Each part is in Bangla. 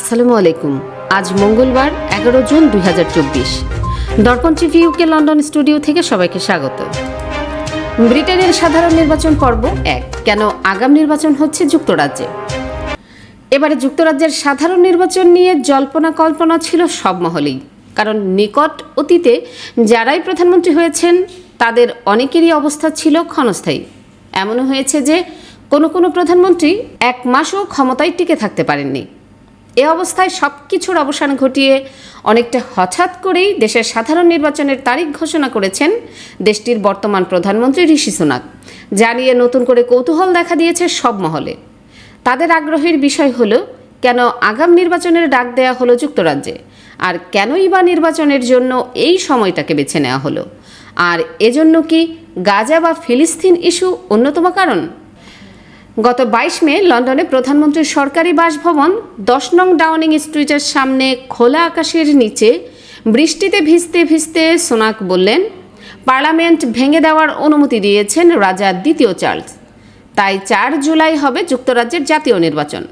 আসসালামু আলাইকুম। আজ মঙ্গলবার, এগারো জুন দুই হাজার চব্বিশ। দর্পণ টিভি ইউকে লন্ডন স্টুডিও থেকে সবাইকে স্বাগত। ব্রিটেনের সাধারণ নির্বাচন পর্ব এক, কেন আগাম নির্বাচন হচ্ছে যুক্তরাজ্যে? এবারে যুক্তরাজ্যের সাধারণ নির্বাচন নিয়ে জল্পনা কল্পনা ছিল সব মহলেই। কারণ নিকট অতীতে যারাই প্রধানমন্ত্রী হয়েছেন, তাদের অনেকেরই অবস্থা ছিল ক্ষণস্থায়ী। এমনও হয়েছে যে কোনো কোনো প্রধানমন্ত্রী এক মাসও ক্ষমতায় টিকে থাকতে পারেননি। এ অবস্থায় সব কিছুর অবসান ঘটিয়ে অনেকটা হঠাৎ করেই দেশের সাধারণ নির্বাচনের তারিখ ঘোষণা করেছেন দেশটির বর্তমান প্রধানমন্ত্রী ঋষি সুনাক। যা নিয়ে নতুন করে কৌতূহল দেখা দিয়েছে সব মহলে। তাদের আগ্রহের বিষয় হলো, কেন আগাম নির্বাচনের ডাক দেয়া হলো যুক্তরাজ্যে? আর কেনই বা নির্বাচনের জন্য এই সময়টাকে বেছে নেওয়া হলো? আর এজন্য কি গাজা বা ফিলিস্তিন ইস্যু অন্যতম কারণ? গত বাইশ মে লন্ডনে প্রধানমন্ত্রীর সরকারি বাসভবন দশ নং ডাউনিং স্ট্রিটের সামনে খোলা আকাশের নিচে বৃষ্টিতে ভিজতে ভিজতে সোনাক বললেন, পার্লামেন্ট ভেঙে দেওয়ার অনুমতি দিয়েছেন রাজা দ্বিতীয় চার্লস। তাই চার জুলাই হবে যুক্তরাজ্যের জাতীয় নির্বাচন।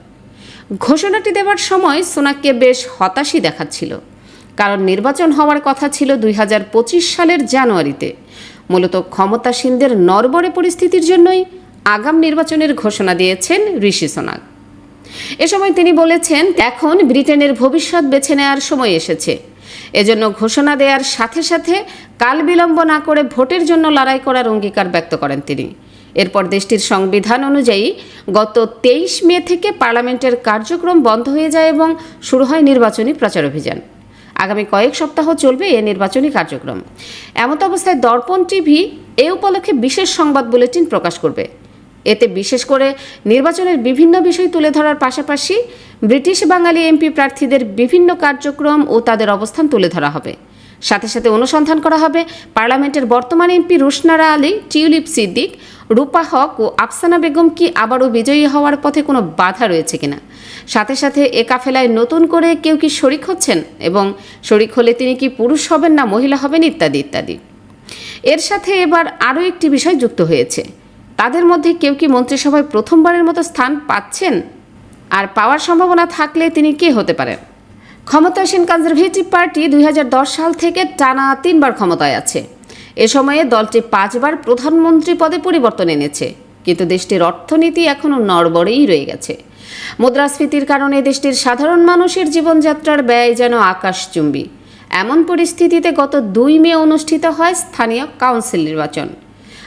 ঘোষণাটি দেওয়ার সময় সোনাককে বেশ হতাশই দেখাচ্ছিল, কারণ নির্বাচন হওয়ার কথা ছিল দুই হাজার পঁচিশ সালের জানুয়ারিতে। মূলত ক্ষমতাসীনদের নরবরে পরিস্থিতির জন্যই আগাম নির্বাচনের ঘোষণা দিয়েছেন ঋষি সোনাক। এ সময় তিনি বলেছেন, এখন ব্রিটেনের ভবিষ্যৎ বেছে নেওয়ার সময় এসেছে। এজন্য ঘোষণা দেওয়ার সাথে সাথে কাল বিলম্ব না করে ভোটের জন্য লড়াই করার অঙ্গীকার ব্যক্ত করেন তিনি। এরপর দেশটির সংবিধান অনুযায়ী গত তেইশ মে থেকে পার্লামেন্টের কার্যক্রম বন্ধ হয়ে যায় এবং শুরু হয় নির্বাচনী প্রচার অভিযান। আগামী কয়েক সপ্তাহ চলবে এ নির্বাচনী কার্যক্রম। এমত অবস্থায় দর্পণ টিভি এ উপলক্ষে বিশেষ সংবাদ বুলেটিন প্রকাশ করবে। এতে বিশেষ করে নির্বাচনের বিভিন্ন বিষয় তুলে ধরার পাশাপাশি ব্রিটিশ বাঙালি এমপি প্রার্থীদের বিভিন্ন কার্যক্রম ও তাদের অবস্থান তুলে ধরা হবে। সাথে সাথে অনুসন্ধান করা হবে পার্লামেন্টের বর্তমান এমপি রুশনারা আলী, টিউলিপ সিদ্দিক, রূপা হক ও আফসানা বেগম কি আবারও বিজয়ী হওয়ার পথে কোনো বাধা রয়েছে কিনা? সাথে সাথে এ কাফেলায় নতুন করে কেউ কি শরিক হচ্ছেন এবং শরিক হলে তিনি কি পুরুষ হবেন না মহিলা হবেন ইত্যাদি ইত্যাদি। এর সাথে এবার আরও একটি বিষয় যুক্ত হয়েছে। তাদের মধ্যে কেউ কি মন্ত্রিসভায় প্রথমবারের মতো স্থান পাচ্ছেন? আর পাওয়ার সম্ভাবনা থাকলে তিনি কে হতে পারেন ক্ষমতাসীন কনজারভেটিভ পার্টি দুই হাজার দশ সাল থেকে টানা তিনবার ক্ষমতায় আছে। এ সময়ে দলটি পাঁচবার প্রধানমন্ত্রী পদে পরিবর্তন এনেছে। কিন্তু দেশটির অর্থনীতি এখনও নড়বড়েই রয়ে গেছে। মুদ্রাস্ফীতির কারণে দেশটির সাধারণ মানুষের জীবনযাত্রার ব্যয় যেন আকাশচুম্বী। এমন পরিস্থিতিতে গত দুই মে অনুষ্ঠিত হয় স্থানীয় কাউন্সিল নির্বাচন।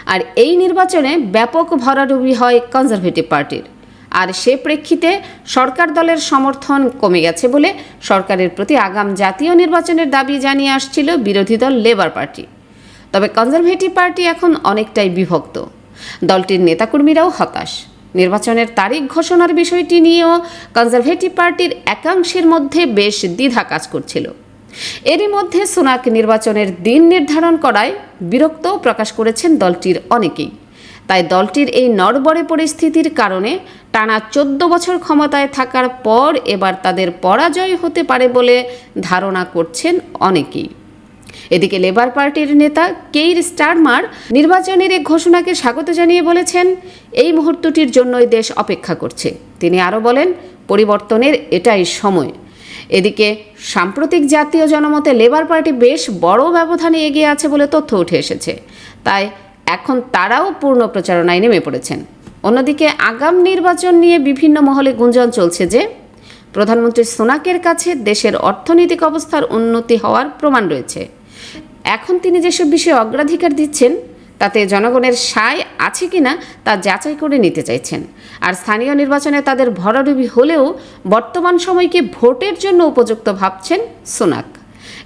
আর এই নির্বাচনে ব্যাপক ভরাডুবি হয় কনজারভেটিভ পার্টির। আর সে প্রেক্ষিতে সরকার দলের সমর্থন কমে গেছে বলে সরকারের প্রতি আগাম জাতীয় নির্বাচনের দাবি জানিয়ে আসছিল বিরোধী দল লেবার পার্টি। তবে কনজারভেটিভ পার্টি এখন অনেকটাই বিভক্ত। দলটির নেতাকর্মীরাও হতাশ। নির্বাচনের তারিখ ঘোষণার বিষয়টি নিয়েও কনজারভেটিভ পার্টির একাংশের মধ্যে বেশ দ্বিধা কাজ করছিল। এরই মধ্যে সোনাক নির্বাচনের দিন নির্ধারণ করায় বিরক্তও প্রকাশ করেছেন দলটির অনেকেই। তাই দলটির এই নড়বড়ে পরিস্থিতির কারণে টানা চোদ্দ বছর ক্ষমতায় থাকার পর এবার তাদের পরাজয় হতে পারে বলে ধারণা করছেন অনেকেই। এদিকে লেবার পার্টির নেতা কেইর স্টারমার নির্বাচনের এক ঘোষণাকে স্বাগত জানিয়ে বলেছেন, এই মুহূর্তটির জন্যই দেশ অপেক্ষা করছে। তিনি আরও বলেন, পরিবর্তনের এটাই সময়। এদিকে সাম্প্রতিক জাতীয় জনমতে লেবার পার্টি বেশ বড় ব্যবধানে এগিয়ে আছে বলে তথ্য উঠে এসেছে। তাই এখন তারাও পূর্ণ প্রচারণায় নেমে পড়েছেন। অন্যদিকে আগাম নির্বাচন নিয়ে বিভিন্ন মহলে গুঞ্জন চলছে যে, প্রধানমন্ত্রী সোনাকের কাছে দেশের অর্থনৈতিক অবস্থার উন্নতি হওয়ার প্রমাণ রয়েছে। এখন তিনি যেসব বিষয়ে অগ্রাধিকার দিচ্ছেন তাতে জনগণের সায় আছে কিনা তা যাচাই করে নিতে চাইছেন। আর স্থানীয় নির্বাচনে তাদের ভরাডুবি হলেও বর্তমান সময়কে ভোটের জন্য উপযুক্ত ভাবছেন সোনাক।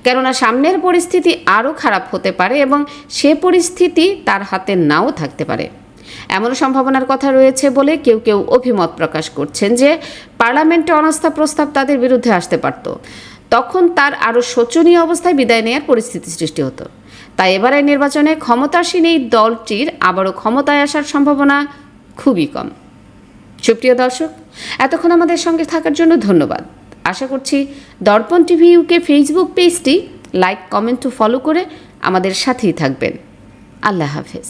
কেননা সামনের পরিস্থিতি আরও খারাপ হতে পারে এবং সে পরিস্থিতি তার হাতে নাও থাকতে পারে। এমন সম্ভাবনার কথা রয়েছে বলে কেউ কেউ অভিমত প্রকাশ করছেন যে পার্লামেন্টে অনাস্থা প্রস্তাব তাদের বিরুদ্ধে আসতে পারত। তখন তার আরও শোচনীয় অবস্থায় বিদায় নেওয়ার পরিস্থিতি সৃষ্টি হতো। তাই এবারের নির্বাচনে ক্ষমতাসীন এই দলটির আবারও ক্ষমতায় আসার সম্ভাবনা খুবই কম। সুপ্রিয় দর্শক, এতক্ষণ আমাদের সঙ্গে থাকার জন্য ধন্যবাদ। আশা করছি দর্পণ টিভি ইউকে ফেসবুক পেজটি লাইক, কমেন্ট ও ফলো করে আমাদের সাথেই থাকবেন। আল্লাহ হাফেজ।